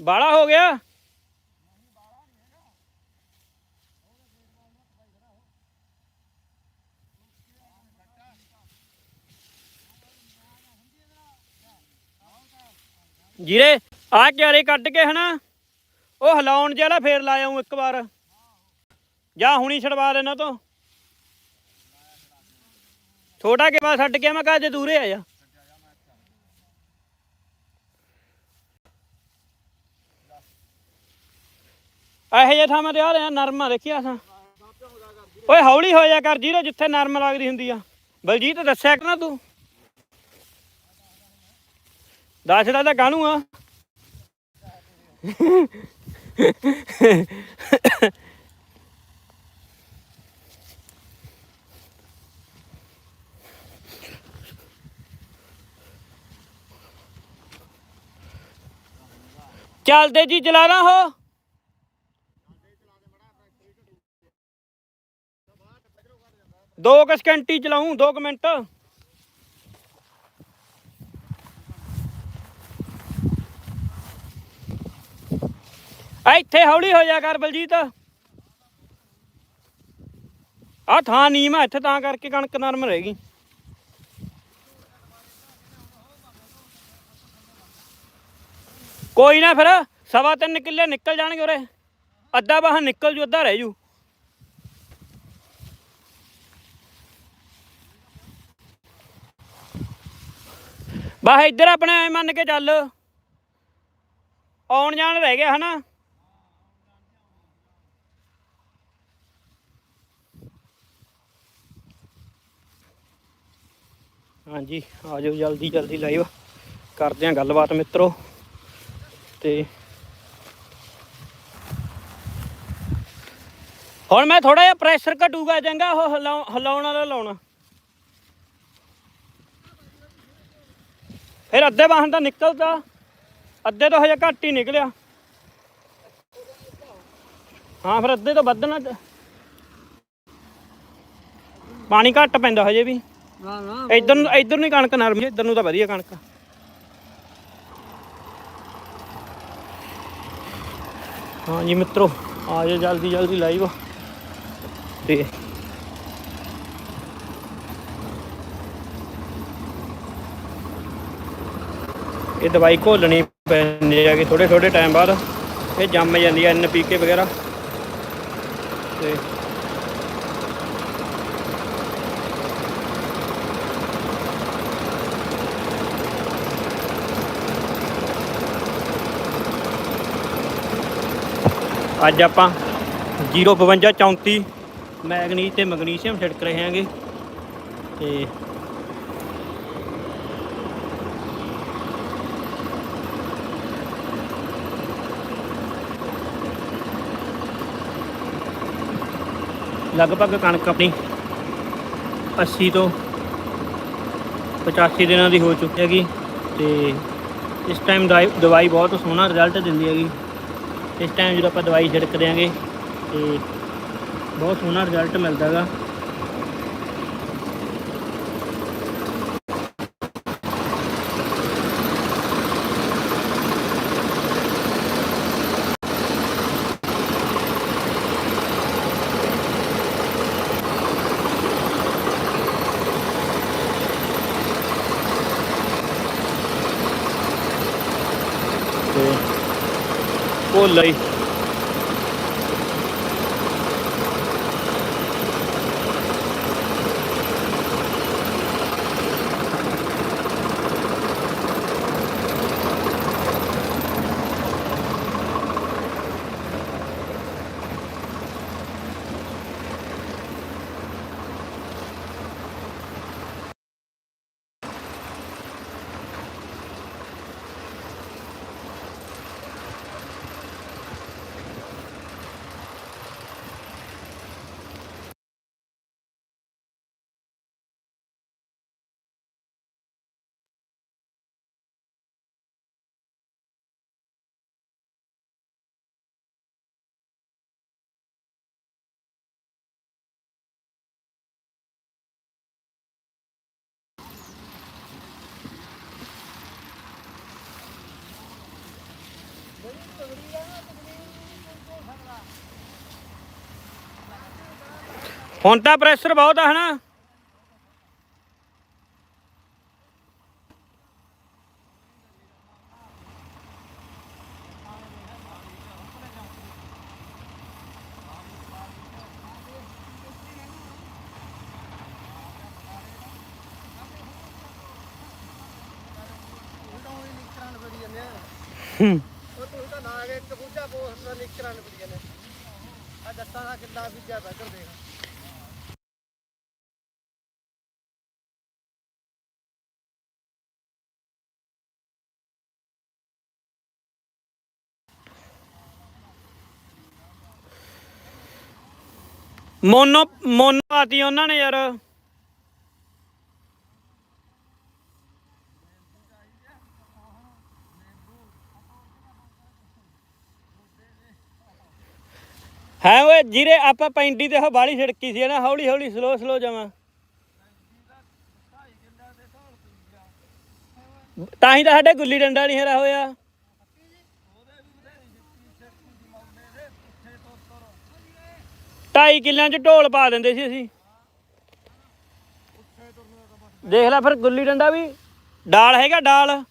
ਬਾਲਾ ਹੋ ਗਿਆ? ਜੀਰੇ ਆ ਕਿਆਰੇ ਕੱਢ ਕੇ ਹਨਾ, ਉਹ ਹਿਲਾਉਣ ਜਿਹੜਾ ਫੇਰ ਲਾਇਆ ਹੂੰ ਇੱਕ ਵਾਰ। ਜਾਂ ਹੁਣੀ ਛਡਵਾ ਦੇਣਾ ਤੋਂ। ਛੋਟਾ ਕਿਵਾ ਛੱਡ ਕੇ ਮੈਂ ਕਹਾਂ ਜੇ ਦੂਰੇ ਆ ਜਾ। ਇਹੋ ਜਿਹੇ ਥਾਵਾਂ ਤੇ ਆ ਰਿਹਾ, ਨਰਮਾ ਦੇਖਿਆ ਸਾਂ ਓਏ ਹੌਲੀ ਹੋ ਜਾ ਕਰ ਜੀਰੋ, ਜਿੱਥੇ ਨਰਮ ਲੱਗਦੀ ਹੁੰਦੀ ਆ। ਬਲਜੀਤ, ਦੱਸਿਆ ਕਿ ਨਾ ਤੂੰ? ਦੱਸਦਾ ਤਾਂ ਕਾਹਨੂੰ ਆ? ਚੱਲਦੇ ਜੀ ਚਲਾਣਾ ਹੋ ਦੋ ਕੁ ਸਕਿੰਟ ਹੀ ਚਲਾਉਂ 2 ਮਿੰਟ। ਇੱਥੇ ਹੌਲੀ ਹੋ ਜਾ ਕਰ ਬਲਜੀਤ। ਆ ਥਾਂ ਨੀਮ ਆ, ਇੱਥੇ ਤਾਂ ਕਰਕੇ ਕਣਕ ਨਰਮ ਰਹੇਗੀ ਕੋਈ ਨਾ ਫਿਰ, ਸਵਾ ਤਿੰਨ ਕਿੱਲੇ ਨਿਕਲ ਜਾਣਗੇ ਉਰੇ। ਅੱਧਾ ਬਾਹਰ ਨਿਕਲ ਜੂ, ਅੱਧਾ ਰਹਿ ਜੂ। ਬਾਹ ਇੱਧਰ ਆਪਣੇ ਐਂ ਮੰਨ ਕੇ ਚੱਲ। ਆਉਣ ਜਾਣ ਰਹਿ ਗਿਆ ਹਨਾ। ਹਾਂਜੀ, ਆ ਜਾਓ ਜਲਦੀ ਜਲਦੀ ਲਾਈਵ ਕਰਦੇ ਆਂ ਗੱਲਬਾਤ ਮਿੱਤਰੋ। ਤੇ ਹੁਣ ਮੈਂ ਥੋੜਾ ਜਿਹਾ ਪ੍ਰੈਸ਼ਰ ਘਟੂਗਾ ਚੰਗਾ, ਉਹ ਹਿਲਾਉ- ਹਿਲਾਉਣ ਵਾਲਾ ਲਾਉਣਾ। ਫਿਰ ਅੱਧੇ ਵਾਹਨ ਤਾਂ ਨਿਕਲਦਾ। ਅੱਧੇ ਤੋਂ ਹਜੇ ਘੱਟ ਹੀ ਨਿਕਲਿਆ। ਹਾਂ ਫਿਰ ਅੱਧੇ ਤੋਂ ਵੱਧਣਾ ਪਾਣੀ ਘੱਟ ਪੈਂਦਾ ਹਜੇ ਵੀ। ਨਾ ਨਾ ਇੱਧਰ ਨੂੰ ਇੱਧਰ ਨੂੰ ਹੀ ਕਣਕ ਨਰਮ ਇੱਧਰ ਨੂੰ ਤਾਂ ਵਧੀਆ ਕਣਕ। ਹਾਂ ਜੀ ਮਿੱਤਰੋ ਆ ਜਾਓ ਜਲਦੀ ਜਲਦੀ ਲਾਈਵ। ਤੇ ਇਹ ਦਵਾਈ ਘੋਲਣੀ ਪੈਂਦੀ ਹੈਗੀ ਥੋੜੇ ਥੋੜੇ ਟਾਈਮ ਬਾਅਦ ਇਹ ਜੰਮ ਜਾਂਦੀ ਹੈ ਐਨਪੀਕੇ ਵਗੈਰਾ। ਤੇ ਅੱਜ ਆਪਾਂ 05234 ਮੈਗਨੀਜ਼ ਤੇ ਮੈਗਨੀਸ਼ੀਅਮ ਛਿੜਕ ਰਹੇ ਹਾਂਗੇ। ਤੇ ਲਗਭਗ ਕਣਕ ਆਪਣੀ 80 ਤੋਂ 85 ਦਿਨਾਂ ਦੀ ਹੋ ਚੁੱਕੀ ਹੈਗੀ ਤੇ ਇਸ ਟਾਈਮ ਦਵਾਈ ਬਹੁਤ ਸੋਹਣਾ ਰਿਜ਼ਲਟ ਦਿੰਦੀ ਹੈਗੀ। ਇਸ ਟਾਈਮ ਜਦੋਂ ਆਪਾਂ ਦਵਾਈ ਛਿੜਕ ਦਿਆਂਗੇ ਤੇ ਬਹੁਤ ਸੋਹਣਾ ਰਿਜ਼ਲਟ ਮਿਲਦਾ ਉਹ ਲਈ ਹੁਣ ਤਾਂ ਪ੍ਰੈਸ਼ਰ ਬਹੁਤ ਆ ਹਨਾ? ਹੂੰ। ਉਹ ਤੂੰ ਤਾਂ ਨਾ ਗਏ ਕਬੂਜਾ ਪੋਸਟ ਦਾ ਨਿਕਰਾਂ ਨਿਕਲੀਆਂ ਨੇ। ਆ ਜੱਟਾਂ ਦਾ ਕਿੱਲਾ ਬੀਜਿਆ ਬੈਠਰ ਦੇਖ। ਮੋਨੋ ਮੋਨੋ ਆਤੀ ਉਹਨਾਂ ਨੇ ਯਾਰ। ਹੈ ਓਏ, ਜੀਰੇ, ਆਪਾਂ ਪੈਂਡੀ ਤੇ ਉਹ ਬਾਲੀ ਛਿੜਕੀ ਸੀ ਨਾ, ਹੌਲੀ ਹੌਲੀ ਸਲੋ ਸਲੋ ਜਾਵਾਂ। ਤਾਂ ਹੀ ਤਾਂ ਸਾਡੇ ਗੁੱਲੀ ਡੰਡਾ ਨਹੀਂ ਹਰਾ ਹੋਇਆ। ਢਾਈ ਕਿੱਲਿਆਂ ਚ ਢੋਲ ਪਾ ਦਿੰਦੇ ਸੀ ਅਸੀਂ। ਦੇਖ ਲੈ ਫਿਰ ਗੁੱਲੀ ਡੰਡਾ ਵੀ। ਡਾਲ ਹੈਗਾ ਡਾਲ।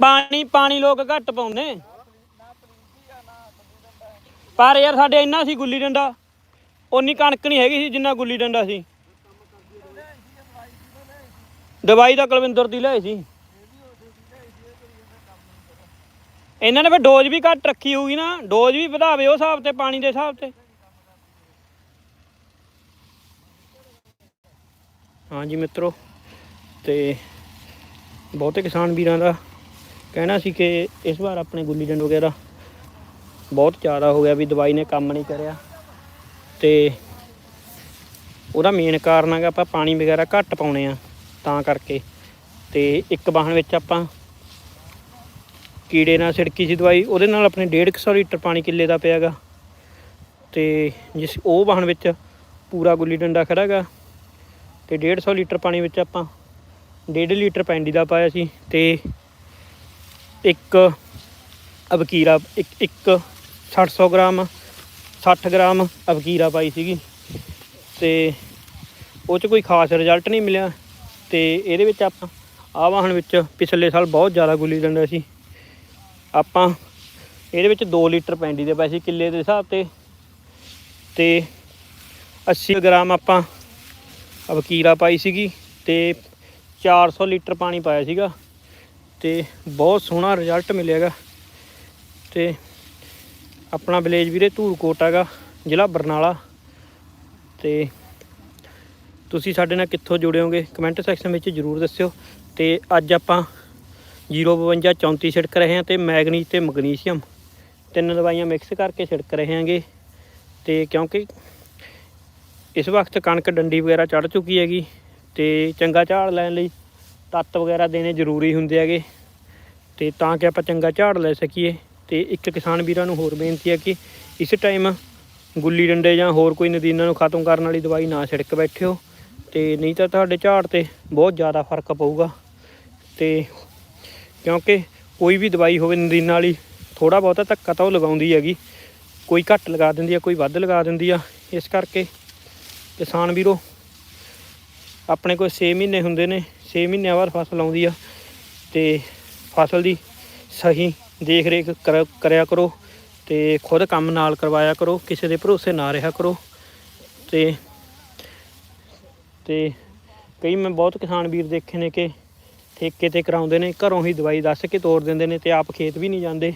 ਪਾਣੀ ਪਾਣੀ ਲੋਕ ਘੱਟ ਪਾਉਂਦੇ। ਪਰ ਯਾਰ ਸਾਡੇ ਇੰਨਾ ਸੀ ਗੁੱਲੀ ਡੰਡਾ। ਉਨੀ ਕਣਕ ਨਹੀਂ ਹੈਗੀ ਸੀ ਜਿੰਨਾ ਗੁੱਲੀ ਡੰਡਾ ਸੀ। ਦਵਾਈ ਤਾਂ ਕੁਲਵਿੰਦਰ ਦੀ ਲੈ ਸੀ। ਇਹਨਾਂ ਨੇ ਫਿਰ ਡੋਜ਼ ਵੀ ਘੱਟ ਰੱਖੀ ਹੋਊਗੀ ਨਾ, ਡੋਜ਼ ਵੀ ਵਧਾਵੇ ਉਹ ਹਿਸਾਬ ਤੇ, ਪਾਣੀ ਦੇ ਹਿਸਾਬ ਤੇ। ਹਾਂਜੀ ਮਿੱਤਰੋ, ਤੇ ਬਹੁਤੇ ਕਿਸਾਨ ਵੀਰਾਂ ਦਾ ਕਹਿਣਾ ਸੀ ਕਿ ਇਸ ਵਾਰ ਆਪਣੇ ਗੁੱਲੀ ਡੰਡ ਵਗੈਰਾ ਬਹੁਤ ਜ਼ਿਆਦਾ ਹੋ ਗਿਆ ਵੀ ਦਵਾਈ ਨੇ ਕੰਮ ਨਹੀਂ ਕਰਿਆ। ਤੇ ਉਹਦਾ ਮੇਨ ਕਾਰਨ ਹੈਗਾ ਆਪਾਂ ਪਾਣੀ ਵਗੈਰਾ ਘੱਟ ਪਾਉਣੇ ਆ ਤਾਂ ਕਰਕੇ। ਤੇ ਇੱਕ ਵਾਹਨ ਵਿੱਚ ਆਪਾਂ ਕੀੜੇ ਨਾਲ ਛਿੜਕੀ ਸੀ ਦਵਾਈ, ਉਹਦੇ ਨਾਲ ਆਪਣੇ 150 ਲੀਟਰ ਪਾਣੀ ਕਿੱਲੇ ਦਾ ਪਿਆਗਾ ਤੇ ਜਿਸ ਉਹ ਵਾਹਨ ਵਿੱਚ ਪੂਰਾ ਗੁੱਲੀ ਡੰਡਾ ਖੜਾਗਾ ਤੇ 150 ਲੀਟਰ ਪਾਣੀ ਵਿੱਚ ਆਪਾਂ 1.5 ਲੀਟਰ ਪੈਂਡੀ ਦਾ ਪਾਇਆ ਸੀ ਤੇ ਇੱਕ ਅਬਕੀਰਾ, ਇੱਕ ਇੱਕ 600 ਗ੍ਰਾਮ 60 ਗ੍ਰਾਮ ਅਬਕੀਰਾ ਪਾਈ ਸੀਗੀ। ਤੇ ਉਹ 'ਚ ਕੋਈ ਖਾਸ ਰਿਜ਼ਲਟ ਨਹੀਂ ਮਿਲਿਆ। ਤੇ ਇਹਦੇ ਵਿੱਚ ਆਪਾਂ, ਆਹ ਵਾਹਨ ਵਿੱਚ ਪਿਛਲੇ ਸਾਲ ਬਹੁਤ ਜ਼ਿਆਦਾ ਗੁੱਲੀ ਡੰਡਾ ਸੀ। ਆਪਾਂ ਇਹਦੇ ਵਿੱਚ 2 ਲੀਟਰ ਪੈਂਡੀ ਦੇ ਪਏ ਸੀ ਕਿੱਲੇ ਦੇ ਹਿਸਾਬ ਤੇ। ਤੇ 80 ਗ੍ਰਾਮ ਆਪਾਂ ਅਬਕੀਰਾ ਪਾਈ ਸੀਗੀ ਤੇ 400 ਲੀਟਰ ਪਾਣੀ ਪਾਇਆ ਸੀਗਾ। ਤੇ ਬਹੁਤ ਸੋਹਣਾ ਰਿਜ਼ਲਟ ਮਿਲਿਆਗਾ ਤੇ ਆਪਣਾ ਵਿਲੇਜ ਵੀਰੇ ਧੂਰਕੋਟ ਹੈਗਾ, ਜ਼ਿਲ੍ਹਾ ਬਰਨਾਲਾ। ਤੇ ਤੁਸੀਂ ਸਾਡੇ ਨਾਲ ਕਿੱਥੋਂ ਜੁੜੇ ਹੋਗੇ ਕਮੈਂਟ ਸੈਕਸ਼ਨ ਵਿੱਚ ਜਰੂਰ ਦੱਸਿਓ। ਤੇ ਅੱਜ ਆਪਾਂ 052 34 ਛਿੜਕ ਰਹੇ ਹਾਂ ਤੇ ਮੈਗਨੀਜ਼ ਤੇ ਮੈਗਨੀਸ਼ੀਅਮ। ਤਿੰਨ ਦਵਾਈਆਂ ਮਿਕਸ ਕਰਕੇ ਛਿੜਕ ਰਹੇ ਹਾਂਗੇ। ਤੇ ਕਿਉਂਕਿ ਇਸ ਵਕਤ ਕਣਕ ਡੰਡੀ ਵਗੈਰਾ ਚੜ ਚੁੱਕੀ ਹੈਗੀ ਤੇ ਚੰਗਾ ਝਾੜ ਲੈਣ ਲਈ ਤੱਤ ਵਗੈਰਾ ਦੇਣੇ ਜ਼ਰੂਰੀ ਹੁੰਦੇ ਹੈਗੇ। ਤੇ ਤਾਂ ਕਿ ਆਪਾਂ ਚੰਗਾ ਝਾੜ ਲੈ ਸਕੀਏ। ਤੇ ਇੱਕ ਕਿਸਾਨ ਵੀਰਾਂ ਨੂੰ ਹੋਰ ਬੇਨਤੀ ਹੈ ਕਿ ਇਸ ਟਾਈਮ ਗੁੱਲੀ ਡੰਡੇ ਜਾਂ ਹੋਰ ਕੋਈ ਨਦੀਨਾਂ ਨੂੰ ਖਤਮ ਕਰਨ ਵਾਲੀ ਦਵਾਈ ਨਾ ਛਿੜਕ ਬੈਠਿਓ। ਤੇ ਨਹੀਂ ਤਾਂ ਤੁਹਾਡੇ ਝਾੜ ਤੇ ਬਹੁਤ ਜ਼ਿਆਦਾ ਫ਼ਰਕ ਪਊਗਾ। ਤੇ ਕਿਉਂਕਿ ਕੋਈ ਵੀ ਦਵਾਈ ਹੋਵੇ ਨਦੀਨਾਂ ਵਾਲੀ ਥੋੜਾ ਬਹੁਤਾ ਧੱਕਾ ਤਾਂ ਉਹ ਲਗਾਉਂਦੀ ਹੈਗੀ। ਕੋਈ ਘੱਟ ਲਗਾ ਦਿੰਦੀ ਆ, ਕੋਈ ਵੱਧ ਲਗਾ ਦਿੰਦੀ ਆ। ਇਸ ਕਰਕੇ ਕਿਸਾਨ ਵੀਰੋ, ਆਪਣੇ ਕੋਲ 6 ਮਹੀਨੇ ਹੁੰਦੇ ਨੇ 6 ਮਹੀਨਿਆਂ ਬਾਅਦ ਫਸਲ ਆਉਂਦੀ ਆ ਤੇ ਫਸਲ ਦੀ ਸਹੀ ਦੇਖ ਰੇਖ ਕਰ- ਕਰਿਆ ਕਰੋ ਤੇ ਖੁਦ ਕੰਮ ਨਾਲ ਕਰਵਾਇਆ ਕਰੋ, ਕਿਸੇ ਦੇ ਭਰੋਸੇ ਨਾ ਰਿਹਾ ਕਰੋ ਤੇ ਤੇ ਕਈ ਮੈਂ ਬਹੁਤ ਕਿਸਾਨ ਵੀਰ ਦੇਖੇ ਨੇ ਕਿ ਠੇਕੇ ਤੇ ਕਰਾਉਂਦੇ ਨੇ, ਘਰੋਂ ਹੀ ਦਵਾਈ ਦੱਸ ਕੇ ਤੋੜ ਦਿੰਦੇ ਨੇ ਤੇ ਆਪ ਖੇਤ ਵੀ ਨਹੀਂ ਜਾਂਦੇ।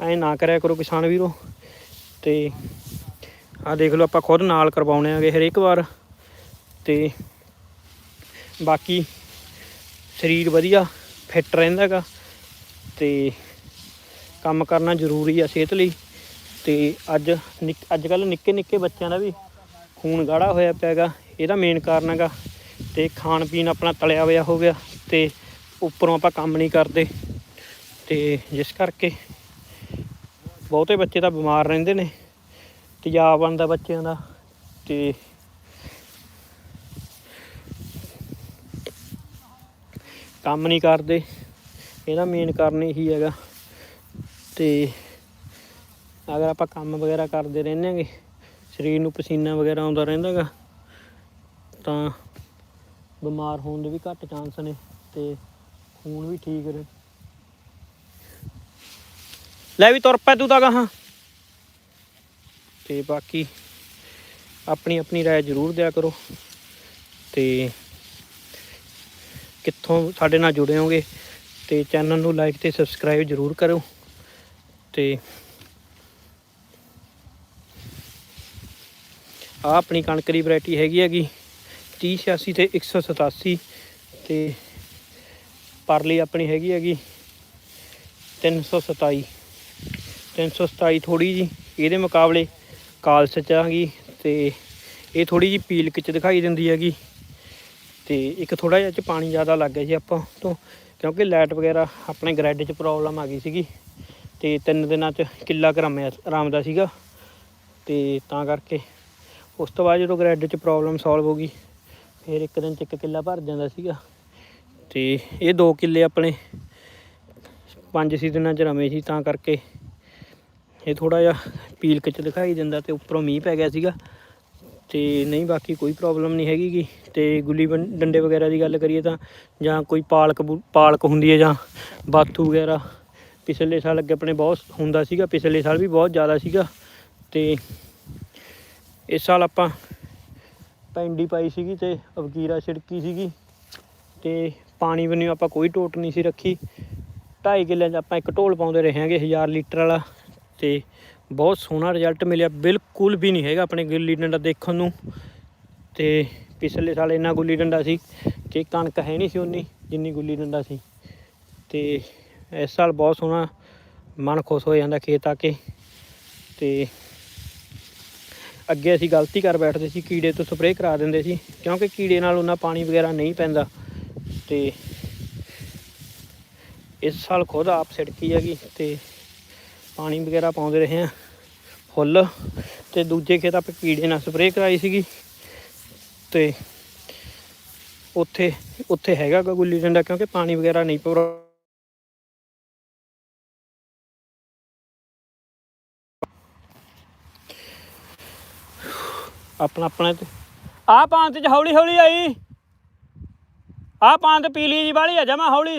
ਐਂ ਨਾ ਕਰਿਆ ਕਰੋ ਕਿਸਾਨ ਵੀਰੋ। ਤੇ ਆ ਦੇਖ ਲਓ ਆਪਾਂ ਖੁਦ ਨਾਲ ਕਰਵਾਉਣੇ ਆਗੇ ਹਰੇਕ ਵਾਰ। ਤੇ ਬਾਕੀ ਸਰੀਰ ਵਧੀਆ ਫਿੱਟ ਰਹਿੰਦਾਗਾ ਤੇ ਕੰਮ ਕਰਨਾ ਜ਼ਰੂਰੀ ਆ ਸਿਹਤ ਲਈ। ਤੇ ਅੱਜ ਨਿੱਕ- ਅੱਜ ਕੱਲ ਨਿੱਕੇ ਨਿੱਕੇ ਬੱਚਿਆਂ ਦਾ ਵੀ ਖੂਨ ਗਾੜਾ ਹੋਇਆ ਪਿਆਗਾ ਇਹਦਾ ਮੇਨ ਕਾਰਨ ਹੈਗਾ। ਤੇ ਖਾਣ ਪੀਣ ਆਪਣਾ ਤਲਿਆ ਹੋਇਆ ਹੋ ਗਿਆ। ਤੇ ਉੱਪਰੋਂ ਆਪਾਂ ਕੰਮ ਨਹੀਂ ਕਰਦੇ। ਤੇ ਜਿਸ ਕਰਕੇ ਬਹੁਤੇ ਬੱਚੇ ਤਾਂ ਬਿਮਾਰ ਰਹਿੰਦੇ ਨੇ, ਤੇਜ਼ਾਬ ਬਣਦਾ ਬੱਚਿਆਂ ਦਾ ਤੇ ਕੰਮ ਨਹੀਂ ਕਰਦੇ, ਇਹਦਾ ਮੇਨ ਕਾਰਨ ਇਹੀ ਹੈਗਾ। ਤੇ ਅਗਰ ਆਪਾਂ ਕੰਮ ਵਗੈਰਾ ਕਰਦੇ ਰਹਿੰਦੇ ਹਾਂਗੇ, ਸਰੀਰ ਨੂੰ ਪਸੀਨਾ ਵਗੈਰਾ ਆਉਂਦਾ ਰਹਿੰਦਾ ਗਾ ਤਾਂ ਬਿਮਾਰ ਹੋਣ ਦੇ ਵੀ ਘੱਟ ਚਾਂਸ ਨੇ। ਤੇ ਖੂਨ ਵੀ ਠੀਕ ਰਹੇ। ਲੈ ਵੀ ਤੁਰ ਪੈ ਤੂੰ ਤਾਂ ਗਾਹਾਂ। ਤੇ ਬਾਕੀ ਆਪਣੀ ਆਪਣੀ ਰਾਏ ਜ਼ਰੂਰ ਦਿਆ ਕਰੋ। ਤੇ ਕਿੱਥੋਂ ਸਾਡੇ ਨਾਲ ਜੁੜੇ ਹੋਗੇ ਤੇ ਚੈਨਲ ਨੂੰ ਲਾਈਕ ਤੇ ਸਬਸਕ੍ਰਾਈਬ ਜ਼ਰੂਰ ਕਰੋ ਤੇ ਆ ਆਪਣੀ ਕਣਕ ਦੀ ਵੈਰਾਈਟੀ ਹੈਗੀ ਹੈਗੀ 3086 ਤੇ 187 ਤੇ ਪਰਲੀ ਆਪਣੀ ਹੈਗੀ ਹੈਗੀ 327 327 ਥੋੜੀ ਜੀ ਇਹਦੇ ਮੁਕਾਬਲੇ ਕਾਲਸ ਚ ਆਗੀ ਤੇ ਇਹ ਥੋੜੀ ਜੀ ਪੀਲਕ ਚ ਦਿਖਾਈ ਦਿੰਦੀ ਹੈਗੀ ਤੇ ਇੱਕ ਥੋੜਾ ਜਿਹਾ ਚ ਪਾਣੀ ਜ਼ਿਆਦਾ ਲੱਗ ਗਿਆ ਜੀ ਆਪਾਂ ਤੋਂ, ਕਿਉਂਕਿ ਲਾਈਟ ਵਗੈਰਾ ਆਪਣੇ ਗ੍ਰੈਡ 'ਚ ਪ੍ਰੋਬਲਮ ਆ ਗਈ ਸੀਗੀ ਤੇ ਤਿੰਨ ਦਿਨਾਂ 'ਚ ਕਿੱਲਾ ਕਰਾਮਿਆ ਰਾਮਿਆ ਆਰਾਮ ਦਾ ਸੀਗਾ ਤੇ ਤਾਂ ਕਰਕੇ ਉਸ ਤੋਂ ਬਾਅਦ ਜਦੋਂ ਗ੍ਰੈਡ 'ਚ ਪ੍ਰੋਬਲਮ ਸੋਲਵ ਹੋ ਗਈ, ਫਿਰ ਇੱਕ ਦਿਨ 'ਚ ਇੱਕ ਕਿੱਲਾ ਭਰ ਜਾਂਦਾ ਸੀਗਾ। ਤੇ ਇਹ ਦੋ ਕਿੱਲੇ ਆਪਣੇ ਪੰਜ ਸੀਜ਼ਨਾਂ 'ਚ ਰਮੇ ਸੀ, ਤਾਂ ਕਰਕੇ ਇਹ ਥੋੜਾ ਜਿਹਾ ਪੀਲਕ 'ਚ ਦਿਖਾਈ ਦਿੰਦਾ ਤੇ ਉੱਪਰੋਂ ਮੀਂਹ ਪੈ ਗਿਆ ਸੀਗਾ ਤੇ ਨਹੀਂ, ਬਾਕੀ ਕੋਈ ਪ੍ਰੋਬਲਮ ਨਹੀਂ ਹੈਗੀ ਗੀ। ਤੇ ਗੁੱਲੀ ਬੰ- ਡੰਡੇ ਵਗੈਰਾ ਦੀ ਗੱਲ ਕਰੀਏ ਤਾਂ ਜਾਂ ਕੋਈ ਪਾਲਕ ਬੂ- ਪਾਲਕ ਹੁੰਦੀ ਹੈ ਜਾਂ ਬਾਥੂ ਵਗੈਰਾ, ਪਿਛਲੇ ਸਾਲ ਅੱਗੇ ਆਪਣੇ ਬਹੁਤ ਹੁੰਦਾ ਸੀਗਾ, ਪਿਛਲੇ ਸਾਲ ਵੀ ਬਹੁਤ ਜ਼ਿਆਦਾ ਸੀਗਾ ਤੇ ਇਸ ਸਾਲ ਆਪਾਂ ਪੈਂਡੀ ਪਾਈ ਸੀਗੀ ਤੇ ਅਵਕੀਰਾ ਛਿੜਕੀ ਸੀਗੀ ਤੇ ਪਾਣੀ ਬੰਨਿਓ, ਆਪਾਂ ਕੋਈ ਟੋਟ ਨਹੀਂ ਸੀ ਰੱਖੀ। 2.5 ਕਿੱਲਿਆਂ 'ਚ ਆਪਾਂ ਇੱਕ ਢੋਲ ਪਾਉਂਦੇ ਰਹੇ ਹਾਂਗੇ 1000 ਲੀਟਰ ਵਾਲਾ। ਤੇ ਬਹੁਤ ਸੋਹਣਾ ਰਿਜ਼ਲਟ ਮਿਲਿਆ। ਬਿਲਕੁਲ ਵੀ ਨਹੀਂ ਹੈਗਾ ਆਪਣੇ ਗੁੱਲੀ ਡੰਡਾ ਦੇਖਣ ਨੂੰ। ਤੇ ਪਿਛਲੇ ਸਾਲ ਇੰਨਾ ਗੁੱਲੀ ਡੰਡਾ ਸੀ ਕਿ ਕਣਕ ਹੈ ਨਹੀਂ ਸੀ ਉਨੀ ਜਿੰਨੀ ਗੁੱਲੀ ਡੰਡਾ ਸੀ। ਤੇ ਇਸ ਸਾਲ ਬਹੁਤ ਸੋਹਣਾ ਮਨ ਖੁਸ਼ ਹੋ ਜਾਂਦਾ ਖੇਤ ਆ ਕੇ। ਤੇ ਅੱਗੇ ਅਸੀਂ ਗਲਤੀ ਕਰ ਬੈਠਦੇ ਸੀ, ਕੀੜੇ ਤੋਂ ਸਪਰੇਅ ਕਰਾ ਦਿੰਦੇ ਸੀ, ਕਿਉਂਕਿ ਕੀੜੇ ਨਾਲ ਉਹਨਾਂ ਪਾਣੀ ਵਗੈਰਾ ਨਹੀਂ ਪੈਂਦਾ। ਤੇ ਇਸ ਸਾਲ ਖੁਦ ਆਪ ਸਿੜਕੀ ਹੈਗੀ ਤੇ ਪਾਣੀ ਵਗੈਰਾ ਪਾਉਂਦੇ ਰਹੇ ਆ ਫੁੱਲ ਤੇ ਦੂਜੇ ਖੇਤ ਆਪਾਂ ਕੀੜੇ ਨਾਲ ਸਪਰੇਅ ਕਰਾਈ ਸੀਗੀ ਤੇ ਉੱਥੇ ਉੱਥੇ ਹੈਗਾ ਗਾ ਗੁੱਲੀ ਡੰਡਾ ਕਿਉਂਕਿ ਪਾਣੀ ਵਗੈਰਾ ਨਹੀਂ ਪੂਰਾ ਆਪਣਾ ਆਪਣਾ ਆ ਪਾਂਤ ਚ ਹੌਲੀ ਹੌਲੀ ਆਈ। ਆ ਪਾਂਤ ਪੀਲੀ ਜੀ ਵਾਲੀ ਆ ਜਮਾ ਹੌਲੀ।